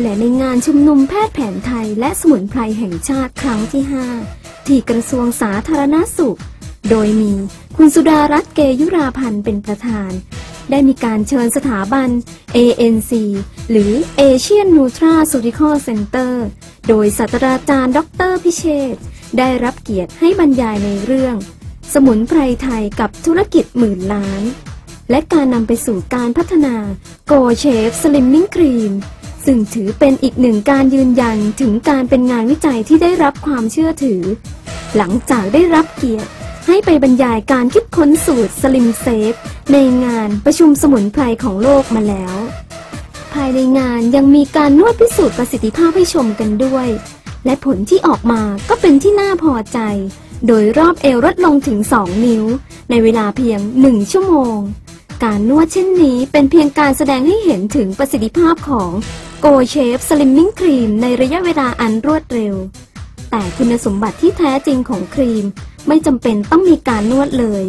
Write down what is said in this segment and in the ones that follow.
และในงานชุมนุมแพทย์แผนไทยและสมุนไพรแห่งชาติครั้งที่ 5 ที่กระทรวงสาธารณสุข โดยมีคุณสุดารัตน์เกยุราพันธ์เป็นประธาน ได้มีการเชิญสถาบัน ANC หรือ Asian Nutraceutical Center โดยศาสตราจารย์ ดรพิเชษได้รับเกียรติให้บรรยายในเรื่อง สมุนไพรไทยกับธุรกิจหมื่นล้าน และการนำไปสู่การพัฒนา Go Chef Slimming Cream ซึ่งถือเป็นอีกหนึ่งการยืนยันถึงการเป็นงานวิจัยที่ได้รับความเชื่อถือ หลังจากได้รับเกียรติ ให้ไปบรรยายการคิดค้นสูตร Slim Safe ในงานประชุมสมุนไพรของโลกมาแล้ว ภายในงานยังมีการนวดพิสูจน์ประสิทธิภาพให้ชมกันด้วย และผลที่ออกมาก็เป็นที่น่าพอใจ โดยรอบเอวลดลงถึง 2 นิ้ว ในเวลาเพียง 1 ชั่วโมง การนวดเช่นนี้เป็นเพียงการแสดงให้เห็นถึงประสิทธิภาพของ Go Shape Slimming Cream ในระยะเวลาอันรวดเร็ว แต่คุณสมบัติที่แท้จริงของครีมไม่จำเป็นต้องมีการนวดเลย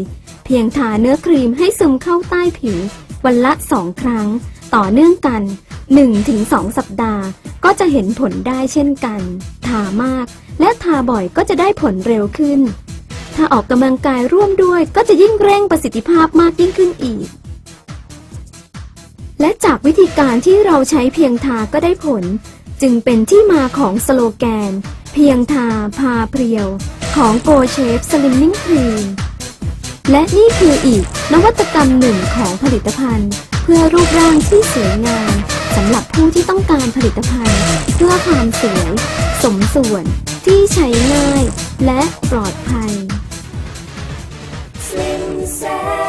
เพียงทาเนื้อครีมให้ซึมเข้าใต้ผิว วันละ2ครั้ง ต่อเนื่องกัน 1-2 สัปดาห์ ก็จะเห็นผลได้เช่นกัน ทามากและทาบ่อยก็จะได้ผลเร็วขึ้น ถ้าออกกำลังกายร่วมด้วยก็จะยิ่งเร่งประสิทธิภาพมากยิ่งขึ้นอีก และจากวิธีการที่เราใช้เพียงทาก็ได้ผล จึงเป็นที่มาของสโลแกน เพียงทาพาเพรียว ของ Go Shape Slimming Cream และนี่คืออีกนวัตกรรมหนึ่งของผลิตภัณฑ์ เพื่อรูปร่างที่สวยงามสำหรับผู้ที่ต้องการผลิตภัณฑ์ พื่อความสวย สมส่วนที่ใช้ง่ายและปลอดภัย Slim Sam